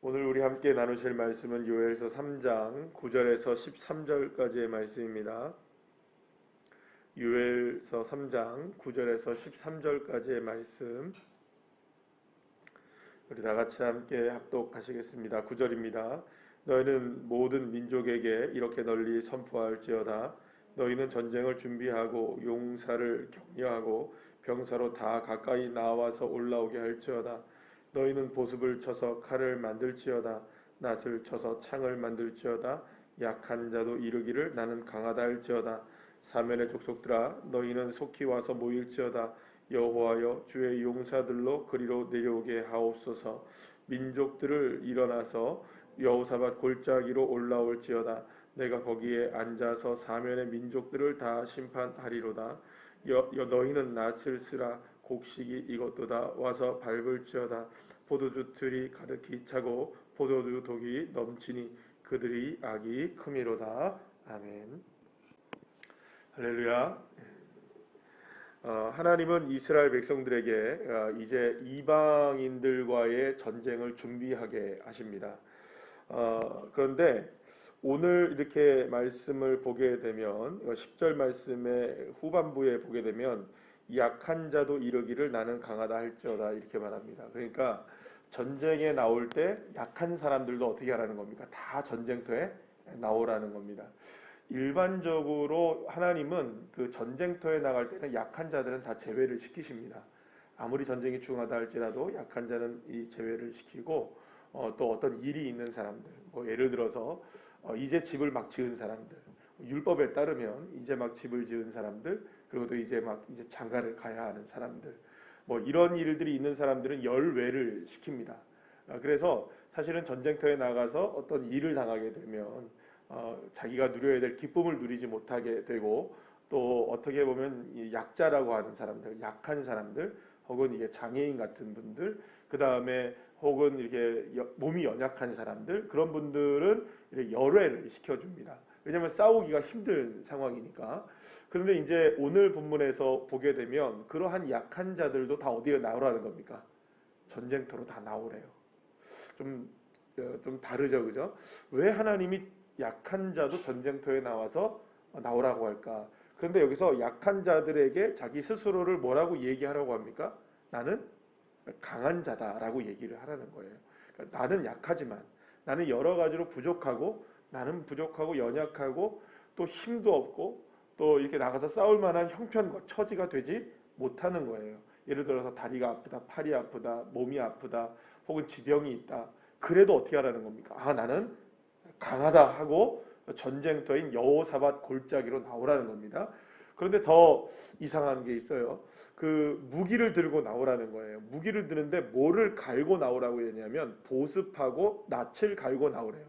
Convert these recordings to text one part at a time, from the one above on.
오늘 우리 함께 나누실 말씀은 요엘서 3장 9절에서 13절까지의 말씀입니다. 요엘서 3장 9절에서 13절까지의 말씀 우리 다 같이 함께 합독하시겠습니다. 9절입니다. 너희는 모든 민족에게 이렇게 널리 선포할지어다 너희는 전쟁을 준비하고 용사를 격려하고 병사로 다 가까이 나와서 올라오게 할지어다 너희는 보습을 쳐서 칼을 만들지어다 낫을 쳐서 창을 만들지어다 약한 자도 이르기를 나는 강하다 할지어다. 사면의 족속들아 너희는 속히 와서 모일지어다. 여호와여 주의 용사들로 그리로 내려오게 하옵소서. 민족들을 일어나서 여호사밧 골짜기로 올라올지어다. 내가 거기에 앉아서 사면의 민족들을 다 심판하리로다. 여, 여 너희는 낫을 쓰라 곡식이 이것도다. 와서 밟을지어다. 포도주 틀이 가득히 차고 포도주 독이 넘치니 그들이 악이 크미로다. 아멘. 할렐루야. 어, 하나님은 이스라엘 백성들에게 어, 이제 이방인들과의 전쟁을 준비하게 하십니다. 어, 그런데 오늘 이렇게 말씀을 보게 되면 10절 말씀의 후반부에 보게 되면 약한 자도 이르기를 나는 강하다 할지어다 이렇게 말합니다. 그러니까 전쟁에 나올 때 약한 사람들도 어떻게 하라는 겁니까? 다 전쟁터에 나오라는 겁니다. 일반적으로 하나님은 그 전쟁터에 나갈 때는 약한 자들은 다 제외를 시키십니다. 아무리 전쟁이 중하다 할지라도 약한 자는 이 제외를 시키고 어, 또 어떤 일이 있는 사람들, 뭐 예를 들어서 어, 이제 집을 막 지은 사람들, 율법에 따르면 이제 막 집을 지은 사람들, 그리고 또 이제 막 이제 장가를 가야 하는 사람들, 뭐 이런 일들이 있는 사람들은 열외를 시킵니다. 아, 그래서 사실은 전쟁터에 나가서 어떤 일을 당하게 되면 어, 자기가 누려야 될 기쁨을 누리지 못하게 되고 또 어떻게 보면 이 약자라고 하는 사람들, 약한 사람들, 혹은 이게 장애인 같은 분들, 그 다음에 혹은 이렇게 여- 몸이 연약한 사람들 그런 분들은 열외를 시켜줍니다. 왜냐하면 싸우기가 힘든 상황이니까. 그런데 이제 오늘 본문에서 보게 되면 그러한 약한 자들도 다 어디에 나오라는 겁니까? 전쟁터로 다 나오래요. 좀, 어, 좀 다르죠, 그죠? 왜 하나님이 약한 자도 전쟁터에 나와서 나오라고 할까? 그런데 여기서 약한 자들에게 자기 스스로를 뭐라고 얘기하라고 합니까? 나는 강한 자다라고 얘기를 하라는 거예요. 그러니까 나는 약하지만 나는 여러 가지로 부족하고 나는 부족하고 연약하고 또 힘도 없고 또 이렇게 나가서 싸울 만한 형편과 처지가 되지 못하는 거예요. 예를 들어서 다리가 아프다, 팔이 아프다, 몸이 아프다, 혹은 지병이 있다. 그래도 어떻게 하라는 겁니까? 아, 나는 강하다 하고 전쟁터인 여호사밧 골짜기로 나오라는 겁니다. 그런데 더 이상한 게 있어요. 그 무기를 들고 나오라는 거예요. 무기를 드는데 뭐를 갈고 나오라고 했냐면 보습하고 낯을 갈고 나오래요.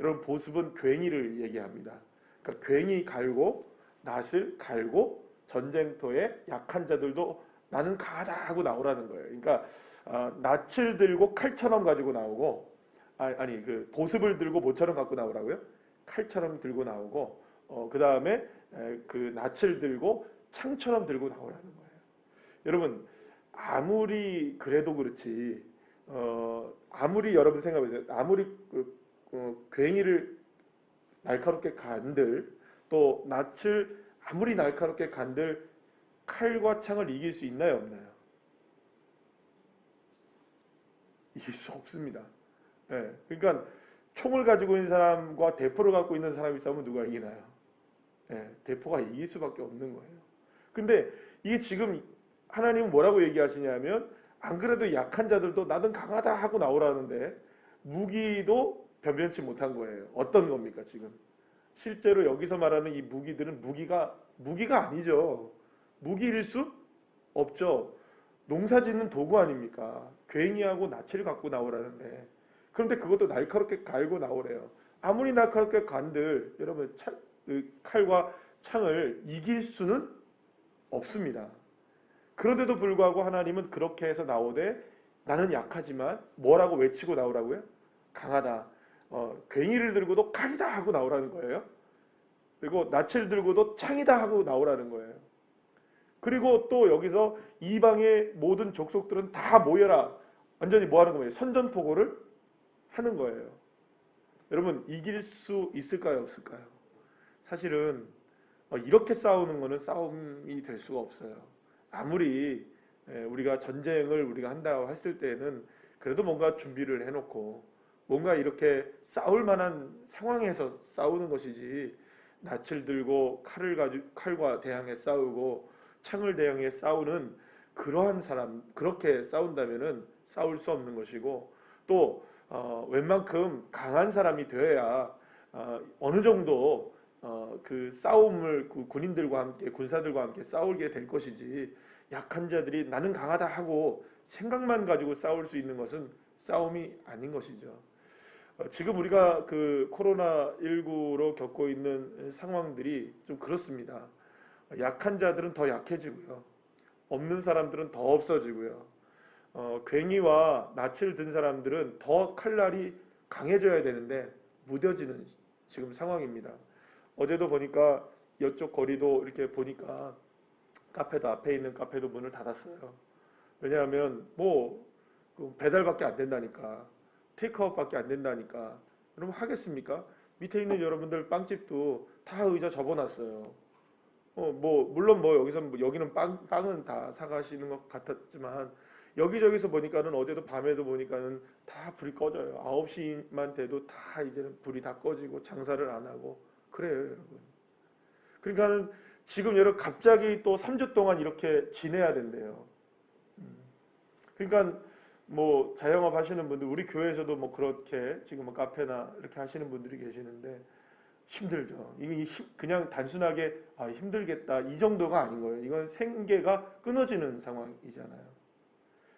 여러분 보습은 괭이를 얘기합니다. 그러니까 괭이 갈고 낯을 갈고 전쟁터에 약한 자들도 나는 강하다 하고 나오라는 거예요. 그러니까 아, 낯을 들고 칼처럼 가지고 나오고 아니, 아니 그 보습을 들고 모처럼 갖고 나오라고요? 칼처럼 들고 나오고 어, 그 다음에 그 낯을 들고 창처럼 들고 나오라는 거예요. 여러분 아무리 그래도 그렇지 어, 아무리 여러분 생각해보세요. 아무리 그, 어, 괭이를 날카롭게 간들 또 낯을 아무리 날카롭게 간들 칼과 창을 이길 수 있나요 없나요? 이길 수 없습니다. 예, 그러니까 총을 가지고 있는 사람과 대포를 갖고 있는 사람이 싸우면 누가 이기나요? 예, 대포가 이길 수밖에 없는 거예요. 근데 이게 지금 하나님은 뭐라고 얘기하시냐면 안 그래도 약한 자들도 나는 강하다 하고 나오라는데 무기도 변변치 못한 거예요. 어떤 겁니까 지금? 실제로 여기서 말하는 이 무기들은 무기가 무기가 아니죠. 무기일 수 없죠. 농사짓는 도구 아닙니까? 괭이하고 나치를 갖고 나오라는데 그런데 그것도 날카롭게 갈고 나오래요. 아무리 날카롭게 간들 여러분 차, 그 칼과 창을 이길 수는 없습니다. 그런데도 불구하고 하나님은 그렇게 해서 나오되 나는 약하지만 뭐라고 외치고 나오라고요? 강하다. 어, 괭이를 들고도 칼이다 하고 나오라는 거예요. 그리고 낯을 들고도 창이다 하고 나오라는 거예요. 그리고 또 여기서 이방의 모든 족속들은 다 모여라. 완전히 뭐 하는 거예요? 선전포고를 하는 거예요. 여러분 이길 수 있을까요, 없을까요? 사실은 어, 이렇게 싸우는 거는 싸움이 될 수가 없어요. 아무리 예, 우리가 전쟁을 우리가 한다고 했을 때에는 그래도 뭔가 준비를 해놓고 뭔가 이렇게 싸울 만한 상황에서 싸우는 것이지 낯을 들고 칼을 가지고 칼과 대항해 싸우고 창을 대항해 싸우는 그러한 사람 그렇게 싸운다면은 싸울 수 없는 것이고 또 어, 웬만큼 강한 사람이 되어야 어, 어느 정도 어, 그 싸움을 그 군인들과 함께 군사들과 함께 싸우게 될 것이지 약한 자들이 나는 강하다 하고 생각만 가지고 싸울 수 있는 것은 싸움이 아닌 것이죠. 어, 지금 우리가 그 코로나 19로 겪고 있는 상황들이 좀 그렇습니다. 약한 자들은 더 약해지고요. 없는 사람들은 더 없어지고요. 어, 괭이와 낯을 든 사람들은 더 칼날이 강해져야 되는데 무뎌지는 지금 상황입니다. 어제도 보니까 이쪽 거리도 이렇게 보니까 카페도 앞에 있는 카페도 문을 닫았어요. 왜냐하면 뭐그 배달밖에 안 된다니까 테이크아웃밖에 안 된다니까 그럼 하겠습니까? 밑에 있는 여러분들 빵집도 다 의자 접어놨어요. 어 뭐 물론 뭐 여기서 뭐 여기는 빵 빵은 다 사가시는 것 같았지만 여기저기서 보니까는 어제도 밤에도 보니까는 다 불이 꺼져요. 9시만 돼도 다 이제는 불이 다 꺼지고 장사를 안 하고 그래요, 여러분. 그러니까는 지금 여러분 갑자기 또 3주 동안 이렇게 지내야 된대요. 음. 그러니까 뭐 자영업 하시는 분들 우리 교회에서도 뭐 그렇게 지금 뭐 카페나 이렇게 하시는 분들이 계시는데 힘들죠. 힘- 그냥 단순하게 아 힘들겠다 이 정도가 아닌 거예요. 이건 생계가 끊어지는 상황이잖아요.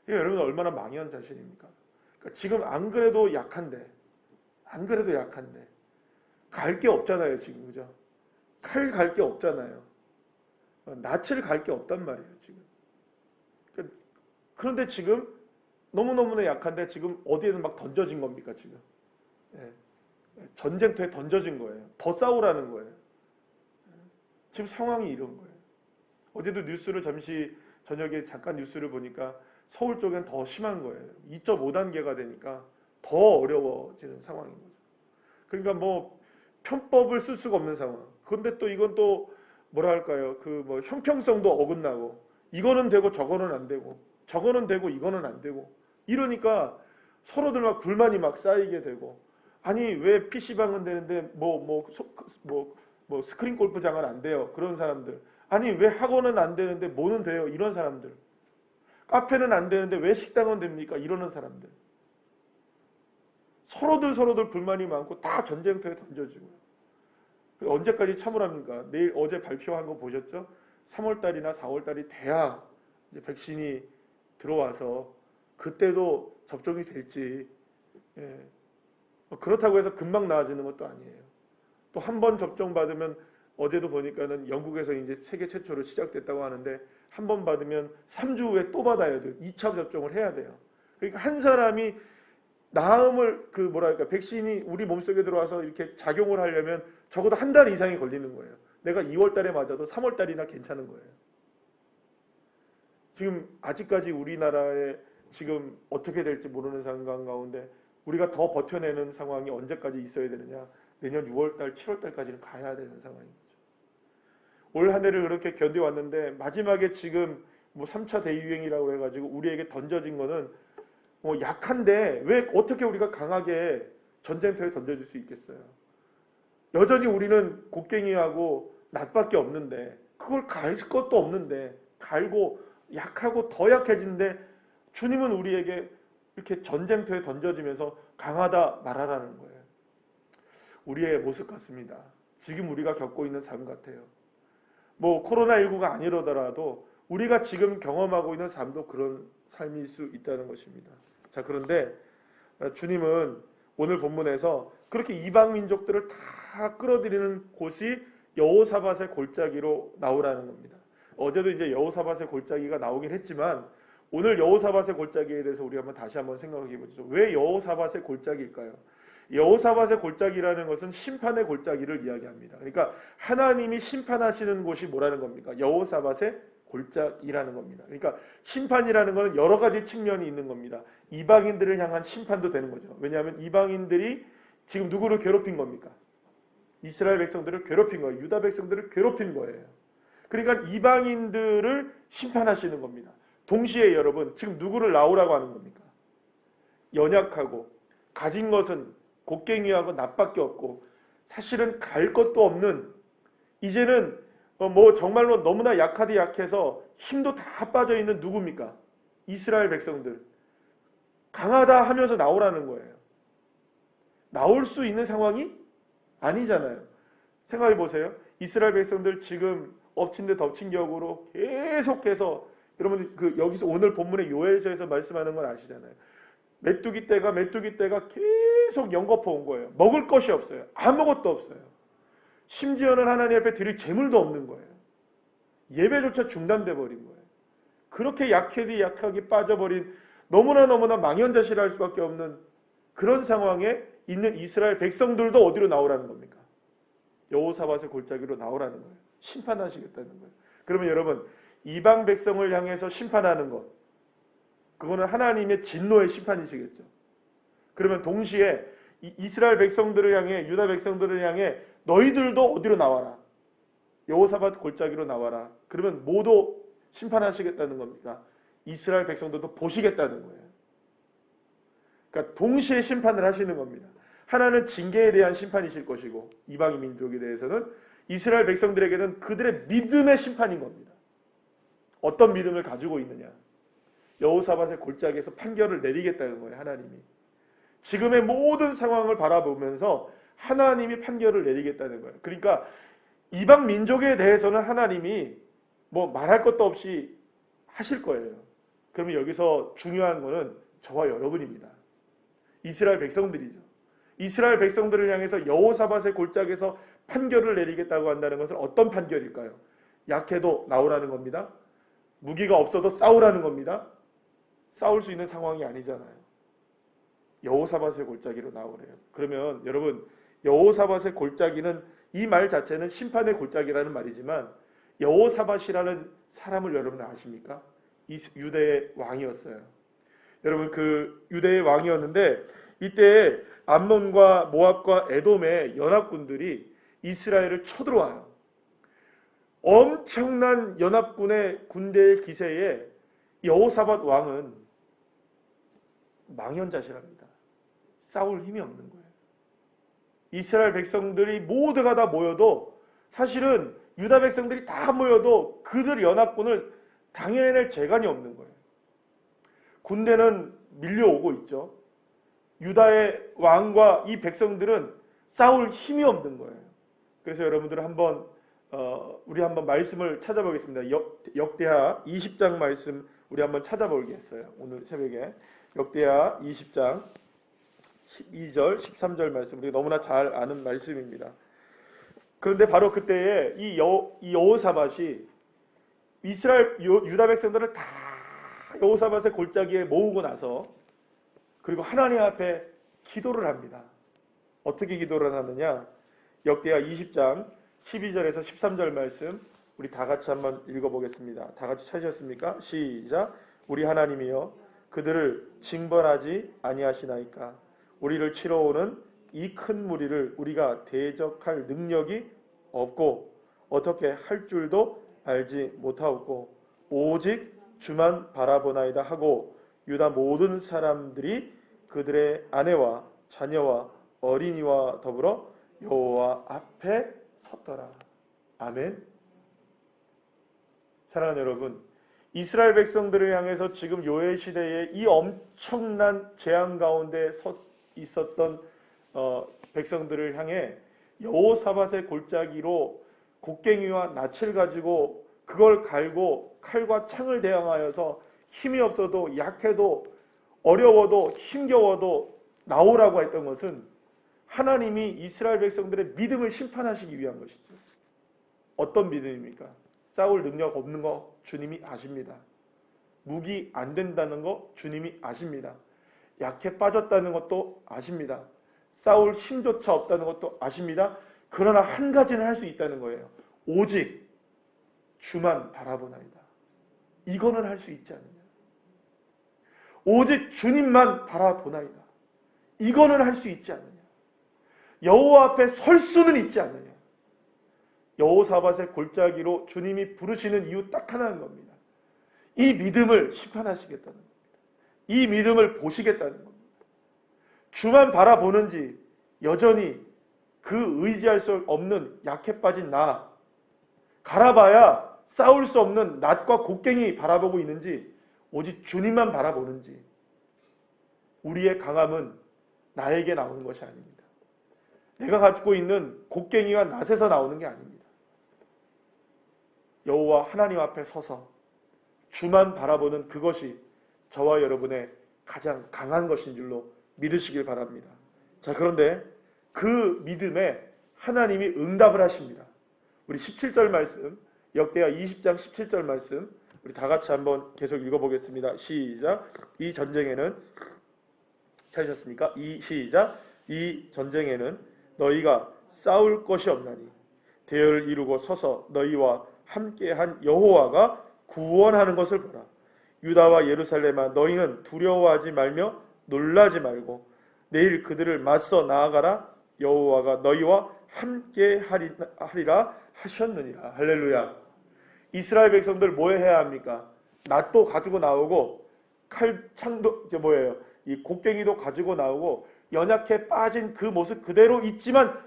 이게 여러분 얼마나 망연 자신입니까? 그러니까 지금 안 그래도 약한데 안 그래도 약한데 갈 게 없잖아요 지금 그죠? 칼 갈 게 없잖아요. 어, 낯을 갈 게 없단 말이에요 지금. 그러니까 그런데 지금 너무너무나 약한데 지금 어디에서 막 던져진 겁니까 지금? 예. 전쟁터에 던져진 거예요. 더 싸우라는 거예요. 예. 지금 상황이 이런 거예요. 어제도 뉴스를 잠시 저녁에 잠깐 뉴스를 보니까 서울 쪽엔 더 심한 거예요. 2.5단계가 되니까 더 어려워지는 상황인 거죠. 그러니까 뭐 편법을 쓸 수가 없는 상황. 그런데 또 이건 또 뭐랄까요? 그 뭐 형평성도 어긋나고 이거는 되고 저거는 안 되고 저거는 되고 이거는 안 되고 이러니까 서로들 막 불만이 막 쌓이게 되고 아니 왜 PC방은 되는데 뭐 뭐 뭐 뭐 스크린 골프장은 안 돼요. 그런 사람들. 아니 왜 학원은 안 되는데 뭐는 돼요? 이런 사람들. 카페는 안 되는데 왜 식당은 됩니까? 이러는 사람들. 서로들 서로들 불만이 많고 다 전쟁터에 던져지고요. 언제까지 참으랍니까? 내일 어제 발표한 거 보셨죠? 3월 달이나 4월 달이 돼야 이제 백신이 들어와서 그때도 접종이 될지 예. 뭐 그렇다고 해서 금방 나아지는 것도 아니에요. 또 한 번 접종 받으면 어제도 보니까는 영국에서 이제 세계 최초로 시작됐다고 하는데 한 번 받으면 3주 후에 또 받아야 돼요. 2차 접종을 해야 돼요. 그러니까 한 사람이 나음을 그 뭐랄까 백신이 우리 몸속에 들어와서 이렇게 작용을 하려면 적어도 한 달 이상이 걸리는 거예요. 내가 2월 달에 맞아도 3월 달이나 괜찮은 거예요. 지금 아직까지 우리나라에 지금 어떻게 될지 모르는 상황 가운데 우리가 더 버텨내는 상황이 언제까지 있어야 되느냐? 내년 6월 달, 7월 달까지는 가야 되는 상황인 거죠. 올 한 해를 그렇게 견뎌왔는데 마지막에 지금 뭐 3차 대유행이라고 해가지고 우리에게 던져진 거는 뭐 약한데 왜 어떻게 우리가 강하게 전쟁터에 던져질 수 있겠어요? 여전히 우리는 곡괭이하고 낫밖에 없는데 그걸 갈 것도 없는데 갈고 약하고 더 약해지는데 주님은 우리에게 이렇게 전쟁터에 던져지면서 강하다 말하라는 거예요. 우리의 모습 같습니다. 지금 우리가 겪고 있는 삶 같아요. 뭐 코로나19가 아니더라도 우리가 지금 경험하고 있는 삶도 그런 삶일 수 있다는 것입니다. 자, 그런데 주님은 오늘 본문에서 그렇게 이방 민족들을 다 끌어들이는 곳이 여호사밧의 골짜기로 나오라는 겁니다. 어제도 이제 여호사밧의 골짜기가 나오긴 했지만 오늘 여호사밧의 골짜기에 대해서 우리 한번 다시 한번 생각해 보죠. 왜 여호사밧의 골짜기일까요? 여호사밧의 골짜기라는 것은 심판의 골짜기를 이야기합니다. 그러니까 하나님이 심판하시는 곳이 뭐라는 겁니까? 여호사밧의 골짜기라는 겁니다. 그러니까 심판이라는 것은 여러 가지 측면이 있는 겁니다. 이방인들을 향한 심판도 되는 거죠. 왜냐하면 이방인들이 지금 누구를 괴롭힌 겁니까? 이스라엘 백성들을 괴롭힌 거예요. 유다 백성들을 괴롭힌 거예요. 그러니까 이방인들을 심판하시는 겁니다. 동시에 여러분 지금 누구를 나오라고 하는 겁니까? 연약하고 가진 것은 곡괭이하고 낫밖에 없고 사실은 갈 것도 없는 이제는 어, 뭐 정말로 너무나 약하디 약해서 힘도 다 빠져 있는 누굽니까? 이스라엘 백성들 강하다 하면서 나오라는 거예요. 나올 수 있는 상황이 아니잖아요. 생각해 보세요. 이스라엘 백성들 지금 엎친 데 덮친 격으로 계속해서 여러분 그 여기서 오늘 본문의 요엘서에서 말씀하는 건 아시잖아요. 메뚜기 떼가 메뚜기 떼가 계속 연거푸 온 거예요. 먹을 것이 없어요. 아무것도 없어요. 심지어는 하나님 앞에 드릴 재물도 없는 거예요. 예배조차 중단돼 버린 거예요. 그렇게 약해디 약하게 빠져버린 너무나 너무나 망연자실할 수밖에 없는 그런 상황에 있는 이스라엘 백성들도 어디로 나오라는 겁니까? 여호사밧의 골짜기로 나오라는 거예요. 심판하시겠다는 거예요. 그러면 여러분 이방 백성을 향해서 심판하는 것 그거는 하나님의 진노의 심판이시겠죠. 그러면 동시에 이- 이스라엘 백성들을 향해 유다 백성들을 향해 너희들도 어디로 나와라. 여호사밧 골짜기로 나와라. 그러면 모두 심판하시겠다는 겁니까? 이스라엘 백성들도 보시겠다는 거예요. 그러니까 동시에 심판을 하시는 겁니다. 하나는 징계에 대한 심판이실 것이고 이방인 민족에 대해서는 이스라엘 백성들에게는 그들의 믿음의 심판인 겁니다. 어떤 믿음을 가지고 있느냐? 여호사밧의 골짜기에서 판결을 내리겠다는 거예요, 하나님이. 지금의 모든 상황을 바라보면서 하나님이 판결을 내리겠다는 거예요. 그러니까 이방 민족에 대해서는 하나님이 뭐 말할 것도 없이 하실 거예요. 그러면 여기서 중요한 거는 저와 여러분입니다. 이스라엘 백성들이죠. 이스라엘 백성들을 향해서 여호사밧의 골짜기에서 판결을 내리겠다고 한다는 것은 어떤 판결일까요? 약해도 나오라는 겁니다. 무기가 없어도 싸우라는 겁니다. 싸울 수 있는 상황이 아니잖아요. 여호사밧의 골짜기로 나오래요. 그러면 여러분 여호사밧의 골짜기는 이 말 자체는 심판의 골짜기라는 말이지만 여호사밧이라는 사람을 여러분 아십니까? 이 유대의 왕이었어요. 여러분 그 유대의 왕이었는데 이때 암몬과 모압과 에돔의 연합군들이 이스라엘을 쳐들어와요. 엄청난 연합군의 군대의 기세에 여호사밧 왕은 망연자실합니다. 싸울 힘이 없는 거예요. 이스라엘 백성들이 모두가 다 모여도 사실은 유다 백성들이 다 모여도 그들 연합군을 당해낼 재간이 없는 거예요. 군대는 밀려오고 있죠. 유다의 왕과 이 백성들은 싸울 힘이 없는 거예요. 그래서 여러분들 한번 어, 우리 한번 말씀을 찾아보겠습니다. 역, 역대하 20장 말씀 우리 한번 찾아보겠어요. 오늘 새벽에 역대하 20장 12절, 13절 말씀 우리 너무나 잘 아는 말씀입니다. 그런데 바로 그때에 이, 여, 이 여호사밧이 이스라엘 유- 유다 백성들을 다 여호사밧의 골짜기에 모으고 나서 그리고 하나님 앞에 기도를 합니다. 어떻게 기도를 하느냐? 역대하 20장 12절에서 13절 말씀 우리 다 같이 한번 읽어보겠습니다. 다 같이 찾으셨습니까? 시작. 우리 하나님이여 그들을 징벌하지 아니하시나이까 우리를 치러 오는 이 큰 무리를 우리가 대적할 능력이 없고 어떻게 할 줄도 알지 못하옵고 오직 주만 바라보나이다 하고 유다 모든 사람들이 그들의 아내와 자녀와 어린이와 더불어 여호와 앞에 섰더라. 아멘. 사랑하는 여러분, 이스라엘 백성들을 향해서 지금 요엘 시대에 이 엄청난 재앙 가운데 서 있었던 어, 백성들을 향해 여호사밧의 골짜기로 곡괭이와 낯을 가지고 그걸 갈고 칼과 창을 대항하여서 힘이 없어도 약해도 어려워도 힘겨워도 나오라고 했던 것은 하나님이 이스라엘 백성들의 믿음을 심판하시기 위한 것이죠. 어떤 믿음입니까? 싸울 능력 없는 거 주님이 아십니다. 무기 안 된다는 거 주님이 아십니다. 약해 빠졌다는 것도 아십니다. 싸울 힘조차 없다는 것도 아십니다. 그러나 한 가지는 할 수 있다는 거예요. 오직 주만 바라보나이다. 이거는 할 수 있지 않느냐. 오직 주님만 바라보나이다. 이거는 할 수 있지 않느냐. 여호와 앞에 설 수는 있지 않느냐. 여호사밧의 골짜기로 주님이 부르시는 이유 딱 하나인 겁니다. 이 믿음을 심판하시겠다는 겁니다. 이 믿음을 보시겠다는 겁니다. 주만 바라보는지 여전히 그 의지할 수 없는 약해 빠진 나 갈아봐야 싸울 수 없는 낫과 곡괭이 바라보고 있는지 오직 주님만 바라보는지 우리의 강함은 나에게 나오는 것이 아닙니다. 내가 갖고 있는 곡괭이가 낫에서 나오는 게 아닙니다. 여호와 하나님 앞에 서서 주만 바라보는 그것이 저와 여러분의 가장 강한 것인 줄로 믿으시길 바랍니다. 자, 그런데 그 믿음에 하나님이 응답을 하십니다. 우리 17절 말씀, 역대하 20장 17절 말씀, 우리 다 같이 한번 계속 읽어보겠습니다. 시작. 이 전쟁에는 찾으셨습니까? 이 시작. 이 전쟁에는 너희가 싸울 것이 없나니 대열을 이루고 서서 너희와 함께한 여호와가 구원하는 것을 보라. 유다와 예루살렘아 너희는 두려워하지 말며 놀라지 말고 내일 그들을 맞서 나아가라 여호와가 너희와 함께 하리- 하리라 하셨느니라 할렐루야 이스라엘 백성들 뭐 해야 합니까? 낫도 가지고 나오고 칼 창도 이제 뭐예요? 이 곡괭이도 가지고 나오고 연약해 빠진 그 모습 그대로 있지만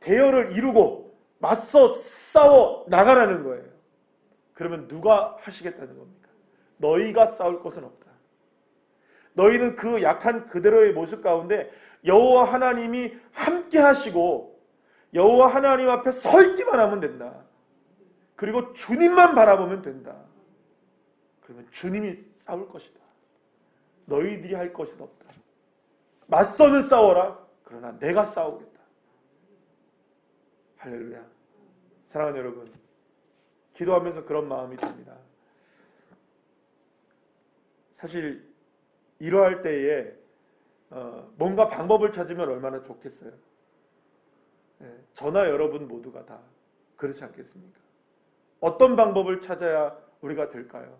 대열을 이루고 맞서 싸워 나가라는 거예요. 그러면 누가 하시겠다는 겁니까? 너희가 싸울 것은 없다. 너희는 그 약한 그대로의 모습 가운데 여호와 하나님이 함께 하시고 여호와 하나님 앞에 서 있기만 하면 된다. 그리고 주님만 바라보면 된다. 그러면 주님이 싸울 것이다. 너희들이 할 것은 없다. 맞서는 싸워라. 그러나 내가 싸우겠다. 할렐루야. 사랑하는 여러분, 기도하면서 그런 마음이 듭니다. 사실 이러할 때에 어, 뭔가 방법을 찾으면 얼마나 좋겠어요. 예, 저나 여러분 모두가 다 그렇지 않겠습니까? 어떤 방법을 찾아야 우리가 될까요?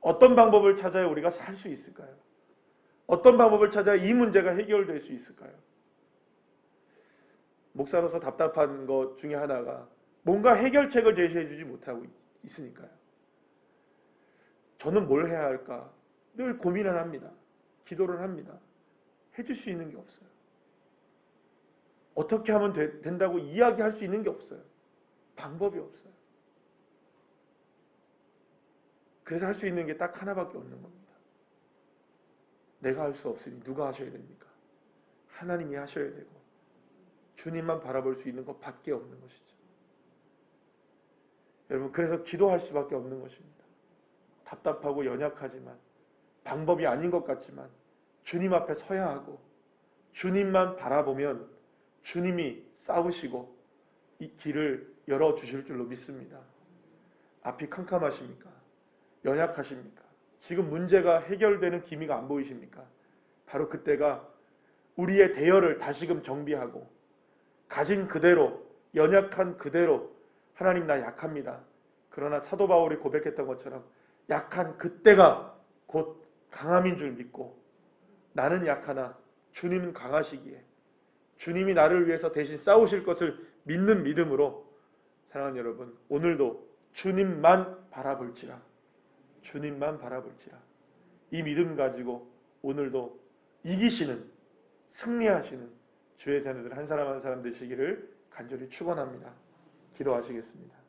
어떤 방법을 찾아야 우리가 살 수 있을까요? 어떤 방법을 찾아야 이 문제가 해결될 수 있을까요? 목사로서 답답한 것 중에 하나가 뭔가 해결책을 제시해 주지 못하고 있으니까요. 저는 뭘 해야 할까? 늘 고민을 합니다. 기도를 합니다. 해줄 수 있는 게 없어요. 어떻게 하면 되- 된다고 이야기할 수 있는 게 없어요. 방법이 없어요. 그래서 할 수 있는 게 딱 하나밖에 없는 겁니다. 내가 할 수 없으니 누가 하셔야 됩니까? 하나님이 하셔야 되고 주님만 바라볼 수 있는 것밖에 없는 것이죠. 여러분 그래서 기도할 수밖에 없는 것입니다. 답답하고 연약하지만 방법이 아닌 것 같지만 주님 앞에 서야 하고 주님만 바라보면 주님이 싸우시고 이 길을 열어 주실 줄로 믿습니다. 앞이 캄캄하십니까? 연약하십니까? 지금 문제가 해결되는 기미가 안 보이십니까? 바로 그때가 우리의 대열을 다시금 정비하고 가진 그대로 연약한 그대로 하나님 나 약합니다. 그러나 사도 바울이 고백했던 것처럼 약한 그때가 곧 강함인 줄 믿고 나는 약하나 주님은 강하시기에 주님이 나를 위해서 대신 싸우실 것을 믿는 믿음으로 사랑하는 여러분 오늘도 주님만 바라볼지라 주님만 바라볼지라 이 믿음 가지고 오늘도 이기시는 승리하시는 주의 자녀들 한 사람 한 사람 되시기를 간절히 축원합니다. 기도하시겠습니다.